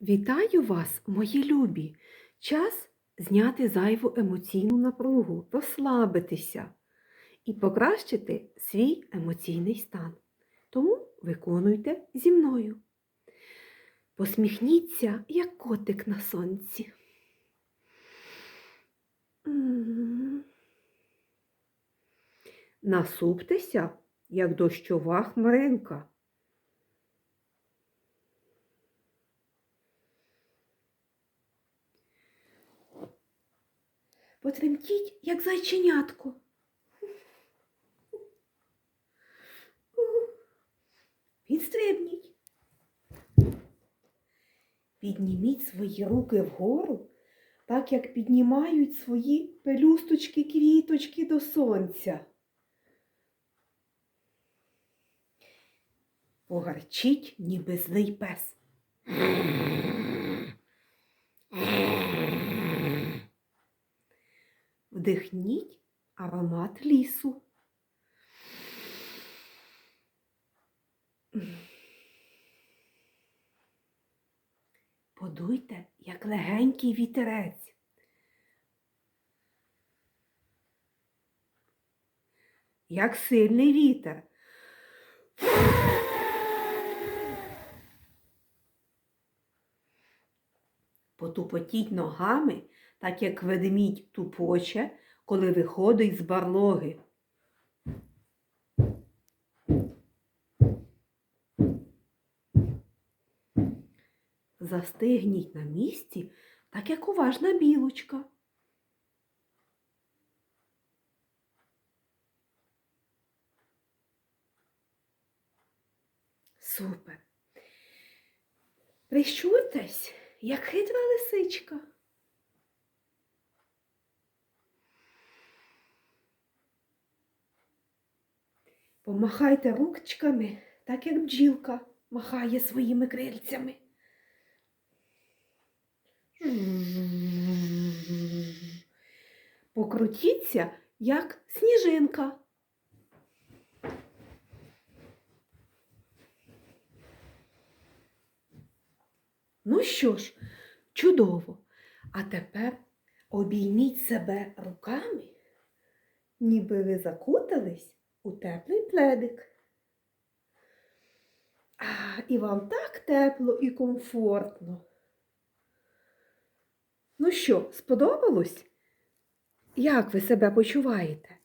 Вітаю вас, мої любі! Час зняти зайву емоційну напругу, розслабитися і покращити свій емоційний стан. Тому виконуйте зі мною. Посміхніться, як котик на сонці. Насуптеся, як дощова хмаринка. Потремтіть, як зайченятко. Підстрибніть. Підніміть свої руки вгору, так як піднімають свої пелюсточки, квіточки до сонця. Погарчіть, ніби злий пес. Вдихніть аромат лісу. Подуйте, як легенький вітерець. Як сильний вітер. Потупотіть ногами, так як ведмідь тупоче, коли виходить з барлоги. Застигніть на місці, так як уважна білочка. Супер. Прищуртесь, як хитра лисичка. Помахайте ручками, так як бджілка махає своїми крильцями. Покрутіться, як сніжинка. Ну що ж, чудово. А тепер обійміть себе руками, ніби ви закутались у теплий пледик. А, і вам так тепло і комфортно. Ну що, сподобалось? Як ви себе почуваєте?